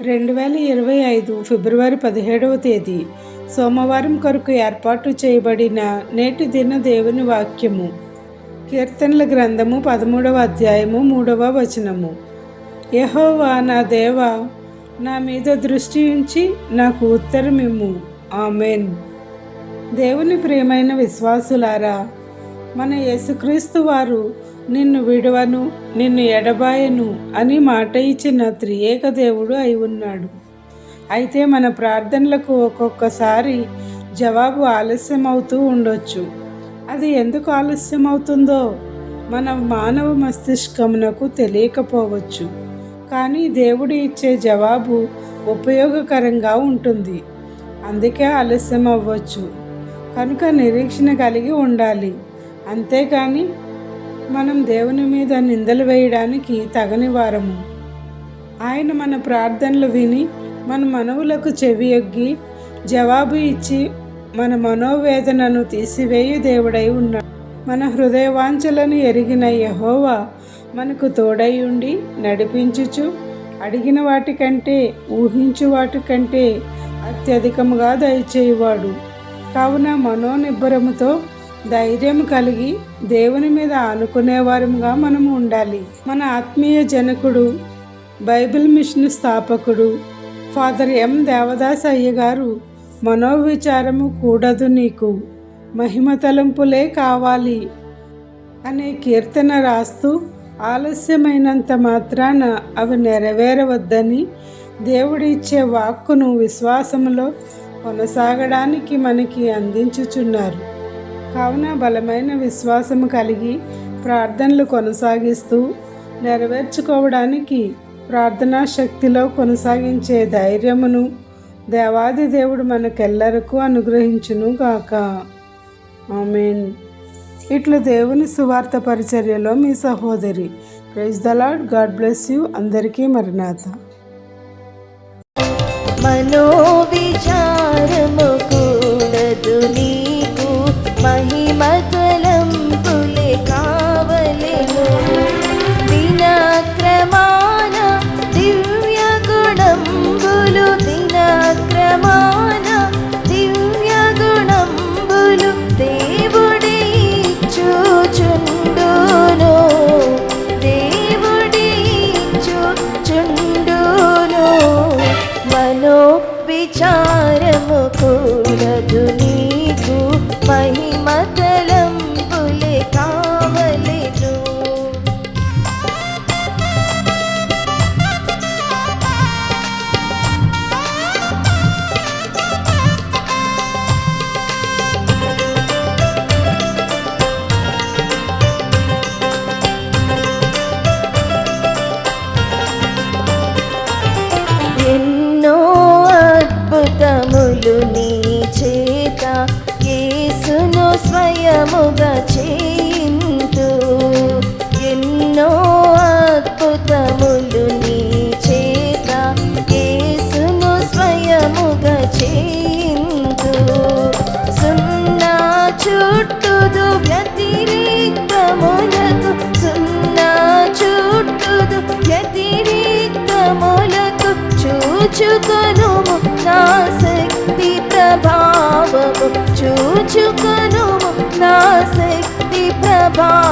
రెండు వేల ఇరవై ఐదు ఫిబ్రవరి పదిహేడవ తేదీ సోమవారం కొరకు ఏర్పాటు చేయబడిన నేటి దిన దేవుని వాక్యము. కీర్తనల గ్రంథము పదమూడవ అధ్యాయము మూడవ వచనము. యహోవా నా దేవ నా మీద దృష్టి ఉంచి నాకు ఉత్తరమిమ్ము ఆమెన్. దేవుని ప్రియమైన విశ్వాసులారా మన యేసుక్రీస్తు వారు నిన్ను విడవను నిన్ను ఎడబాయను అని మాట ఇచ్చిన త్రియేక దేవుడు అయి ఉన్నాడు. అయితే మన ప్రార్థనలకు ఒక్కొక్కసారి జవాబు ఆలస్యం అవుతూ ఉండొచ్చు. అది ఎందుకు ఆలస్యం అవుతుందో మన మానవ మస్తిష్కమునకు తెలియకపోవచ్చు. కానీ దేవుడు ఇచ్చే జవాబు ఉపయోగకరంగా ఉంటుంది. అందుకే ఆలస్యం అవ్వచ్చు కనుక నిరీక్షణ కలిగి ఉండాలి. అంతేకాని మనం దేవుని మీద నిందలు వేయడానికి తగని వారము. ఆయన మన ప్రార్థనలు విని మన మనవులకు చెవి ఎగ్గి జవాబు ఇచ్చి మన మనోవేదనను తీసివేయు దేవుడై ఉన్నాడు. మన హృదయవాంఛలను ఎరిగిన యహోవా మనకు తోడై ఉండి నడిపించుచు అడిగిన వాటికంటే ఊహించు వాటికంటే అత్యధికముగా దయచేయువాడు. కావున మనోనిబ్బరముతో ధైర్యం కలిగి దేవుని మీద ఆనుకునేవారుగా మనము ఉండాలి. మన ఆత్మీయ జనకుడు బైబిల్ మిషన్ స్థాపకుడు ఫాదర్ ఎం దేవదాస్ అయ్య గారు మనోవిచారము కూడదు నీకు. మహిమ తలంపులే కావాలి అనే కీర్తన రాస్తూ ఆలస్యమైనంత మాత్రాన అవి నెరవేరవద్దని దేవుడిచ్చే వాక్కును విశ్వాసములో కొనసాగడానికి మనకి అందించుచున్నారు. కావున బలమైన విశ్వాసము కలిగి ప్రార్థనలు కొనసాగిస్తూ నెరవేర్చుకోవడానికి ప్రార్థనా శక్తిలో కొనసాగించే ధైర్యమును దేవాది దేవుడు మనకెల్లరకు అనుగ్రహించును గాక. ఆమెన్. ఇట్లు దేవుని సువార్త పరిచర్యలో మీ సహోదరి. Praise the Lord God bless you. అందరికీ మరినాథ మనోవిచారము నీ చేత కేసును స్వయముగా చే 더